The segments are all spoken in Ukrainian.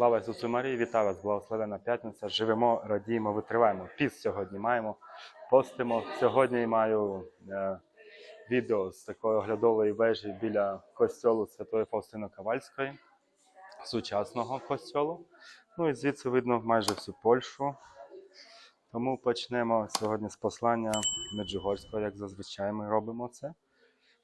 Слава Ісусу Марії, вітаю вас, благословена п'ятниця. Живемо, радіємо, витриваємо. Піс сьогодні маємо, постимо. Сьогодні маю е, відео з такої оглядової вежі біля костьолу Святої Фаустини Ковальської, сучасного костьолу. Ну і звідси видно майже всю Польщу. Тому почнемо сьогодні з послання Меджугорського, як зазвичай ми робимо це.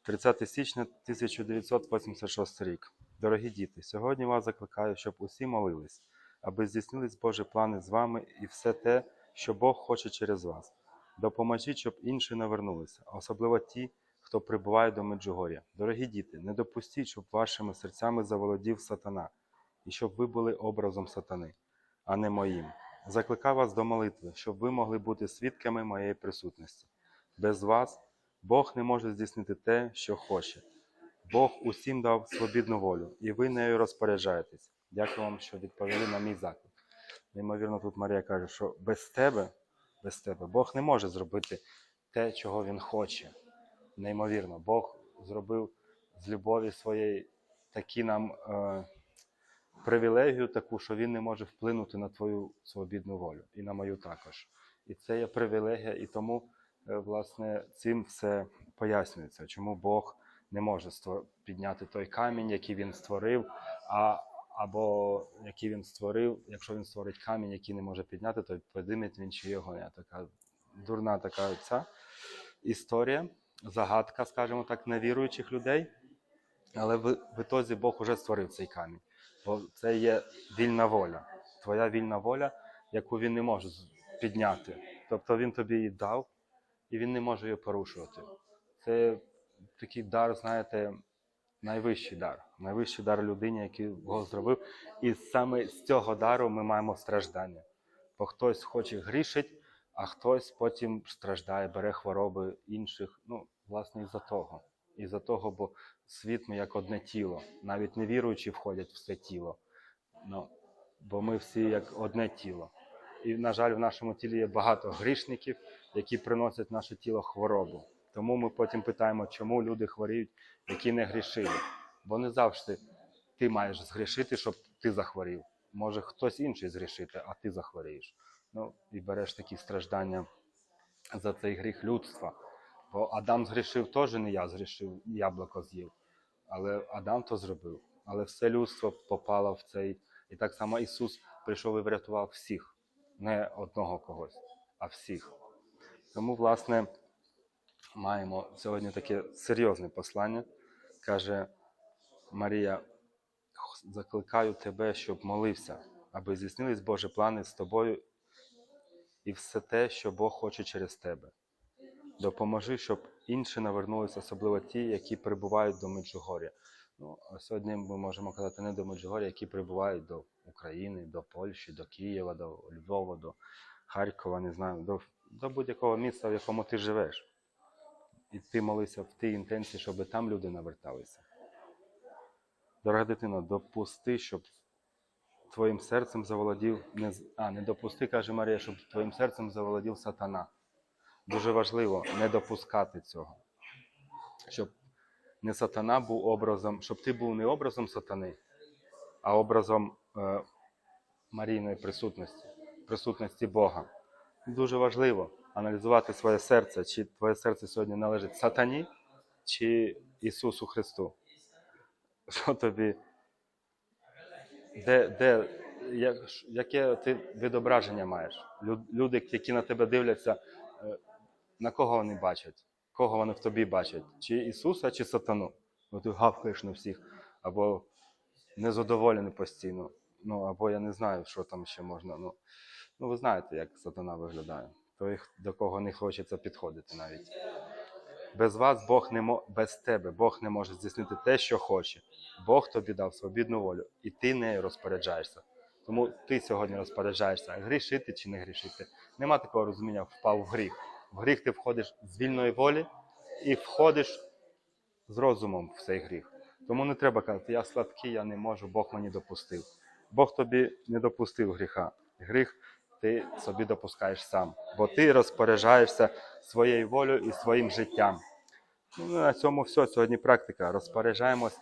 30 січня 1986 рік. Дорогі діти, сьогодні вас закликаю, щоб усі молились, аби здійснились Божі плани з вами і все те, що Бог хоче через вас. Допоможіть, щоб інші навернулися, особливо ті, хто прибуває до Меджугор'я. Дорогі діти, не допустіть, щоб вашими серцями заволодів сатана, і щоб ви були образом сатани, а не моїм. Закликаю вас до молитви, щоб ви могли бути свідками моєї присутності. Без вас Бог не може здійснити те, що хоче. Бог усім дав свобідну волю, і ви нею розпоряджаєтесь. Дякую вам, що відповіли на мій заклик. Неймовірно, тут Марія каже, що без тебе, без тебе Бог не може зробити те, чого Він хоче. Неймовірно, Бог зробив з любові своєї такі нам е, привілегію, таку, що Він не може вплинути на твою свобідну волю і на мою також. І це є привілегія, і тому, е, власне, цим все пояснюється, чому Бог не може підняти той камінь, який він створив, а, або який він створив, якщо він створить камінь, який не може підняти, то підніметь він чи його не. Така дурна така ця історія, загадка, скажімо так, невіруючих людей. Але в ітозі Бог уже створив цей камінь. Бо це є вільна воля. Твоя вільна воля, яку він не може підняти. Тобто він тобі її дав, і він не може її порушувати. Це такий дар, знаєте, найвищий дар. Найвищий дар людині, який Бог зробив. І саме з цього дару ми маємо страждання. Бо хтось хоче грішить, а хтось потім страждає, бере хвороби інших. Ну, власне, із-за того. Із-за того, бо світ ми як одне тіло. Навіть невіруючі входять в це тіло. Ну, бо ми всі як одне тіло. І, на жаль, в нашому тілі є багато грішників, які приносять в наше тіло хворобу. Тому ми потім питаємо, чому люди хворіють, які не грішили. Бо не завжди ти маєш згрішити, щоб ти захворів. Може хтось інший згрішити, а ти захворієш. Ну і береш такі страждання за цей гріх людства. Бо Адам згрішив теж не я згрішив, яблуко з'їв. Але Адам то зробив. Але все людство попало в цей. І так само Ісус прийшов і врятував всіх, не одного когось, а всіх. Тому, власне, маємо сьогодні таке серйозне послання. Каже Марія, закликаю тебе, щоб молився, аби здійснились Божі плани з тобою і все те, що Бог хоче через тебе. Допоможи, щоб інші навернулися, особливо ті, які прибувають до Меджугор'я. Ну, а сьогодні ми можемо казати не до Меджугор'я, які прибувають до України, до Польщі, до Києва, до Львова, до Харкова, не знаю, до, до будь-якого міста, в якому ти живеш. І ти молився в тій інтенції, щоб там люди наверталися. Дорога дитино, допусти, щоб твоїм серцем заволодів не а, не допусти, каже Марія, щоб твоїм серцем заволодів сатана. Дуже важливо не допускати цього. Щоб не сатана був образом, щоб ти був не образом сатани, а образом е, Марійної присутності, присутності Бога. Дуже важливо аналізувати своє серце, чи твоє серце сьогодні належить сатані, чи Ісусу Христу. Що тобі, де, де, як, яке ти відображення маєш? Люди, які на тебе дивляться, е, на кого вони бачать? Кого вони в тобі бачать? Чи Ісуса, чи сатану? Бо ти гавкаєш на всіх, або незадоволений постійно. Ну, або я не знаю, що там ще можна. Ну, ну ви знаєте, як сатана виглядає. Той, до кого не хочеться підходити навіть. Без вас Бог не мо... без тебе Бог не може здійснити те, що хоче. Бог тобі дав свобідну волю, і ти нею розпоряджаєшся. Тому ти сьогодні розпоряджаєшся, грішити чи не грішити. Нема такого розуміння, впав в гріх. В гріх ти входиш з вільної волі і входиш з розумом в цей гріх. Тому не треба казати, я слабкий, я не можу, Бог мені допустив. Бог тобі не допустив гріха. Гріх ти собі допускаєш сам, бо ти розпоряджаєшся своєю волею і своїм життям. Ну, на цьому все. Сьогодні практика. Розпоряджаємось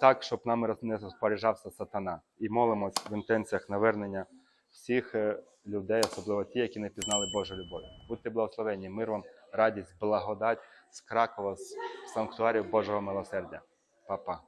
так, щоб нами не розпоряджався сатана. І молимось в інтенціях навернення всіх е, людей, особливо ті, які не пізнали Божу любов. Будьте благословені, мир вам, радість, благодать з Кракова, з санктуарів Божого милосердя. Па-па.